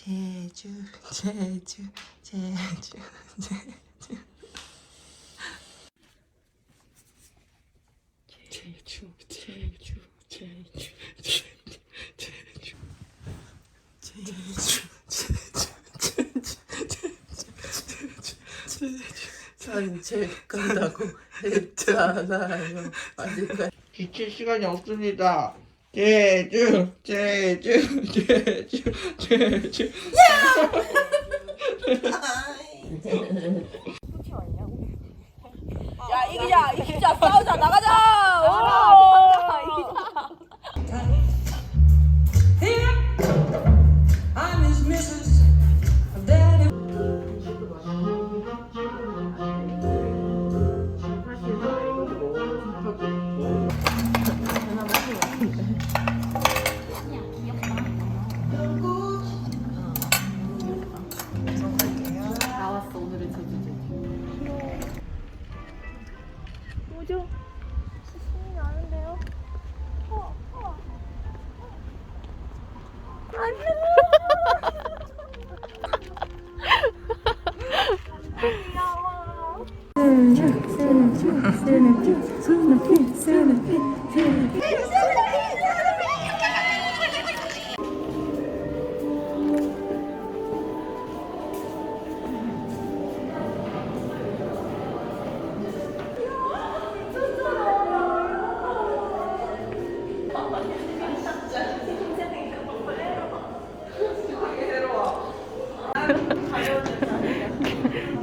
제주 제주 제주 제주 제주 제주 제주 제주 제주 제주 제주 제주 제주 산책 간다고 했잖아요 아직까지 지칠 시간이 없습니다. 제주, 제주, 제주, 제주. 야 이기자 이기자 싸우자 나가자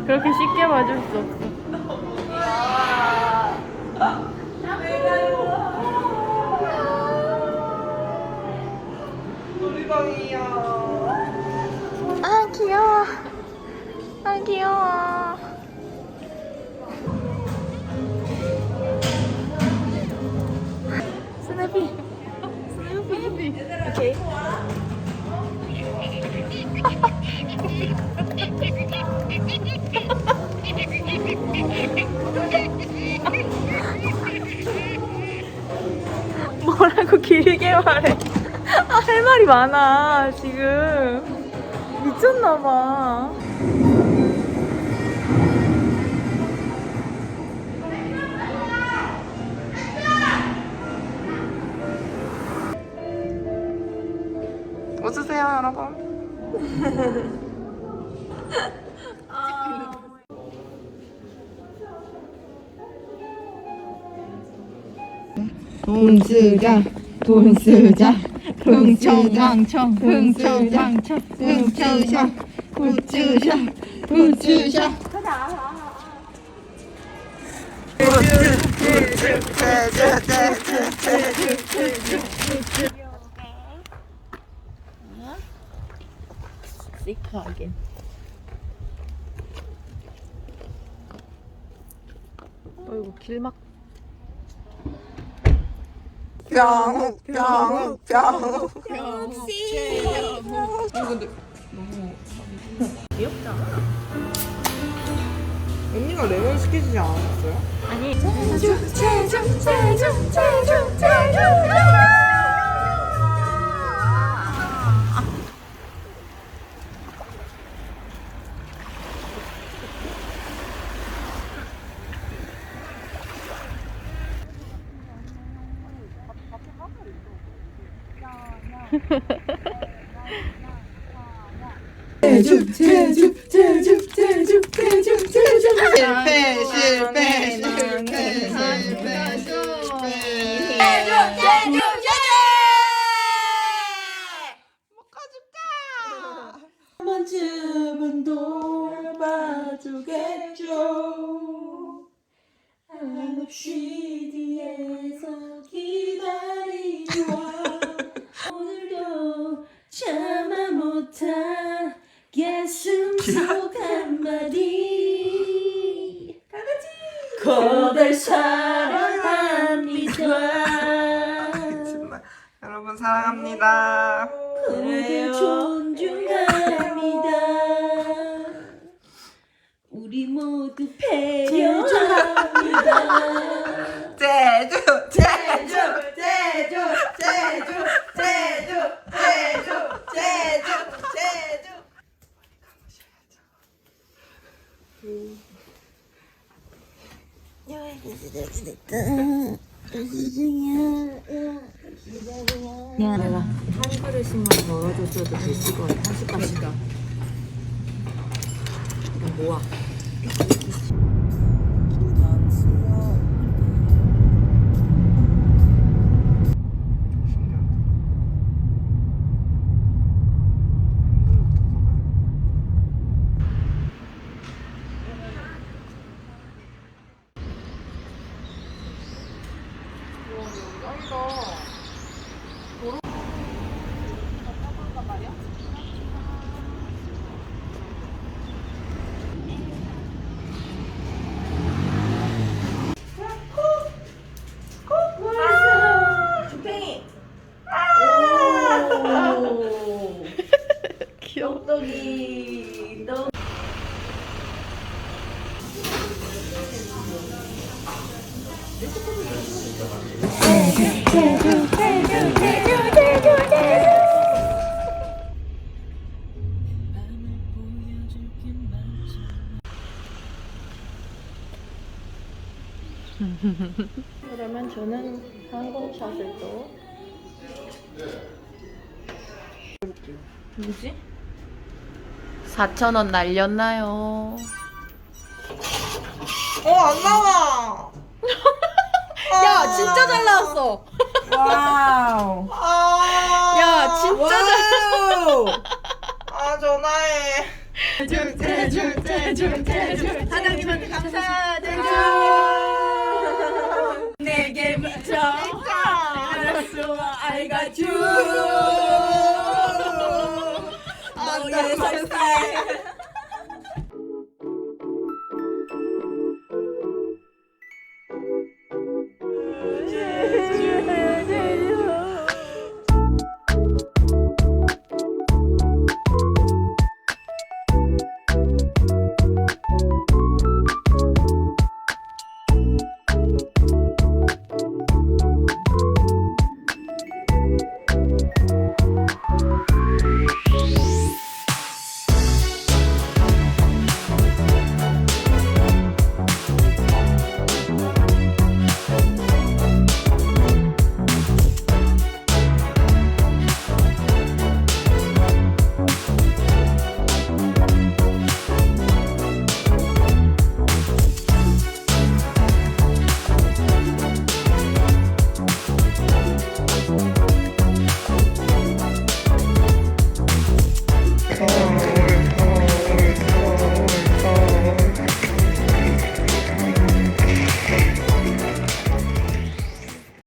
그렇게 쉽게 맞을 수 없어. 아 귀여워. 스냅피. 스냅피. 오케이. 뭐라고 길게 말해. 아, 할 말이 많아, 지금. 미쳤나봐. 돈 쓰자, 돈 쓰자. 흥청망청, 흥청망청, 흥청샤, 후추샤, 후추샤. 시크하게. 어이구, 길막. 병 욱 병욱 병욱 언니가 레몬 시키지 않았어요? 아니, 제주 제주 제주 제주 제주 제주 실패 실패 실패 실패 실패. 한 번쯤은 돌봐주겠죠. 한없이 거들 사랑합니다. 여러분 사랑합니다. 그래요. 존중합니다. 우리 모두 배려 야 내가 한 그릇씩만 덜어줬어도 됐을 거야 한 숟가락씩. 이거 모아 그러면 저는 항공샷을 또 4,000원 날렸나요? 어, 안 나와. 야 진짜 잘 나왔어 와우. 아. 야, 진짜 잘. 아, 전화해. 하나님한테 감사드려 내게 미쳐 알았어 I got you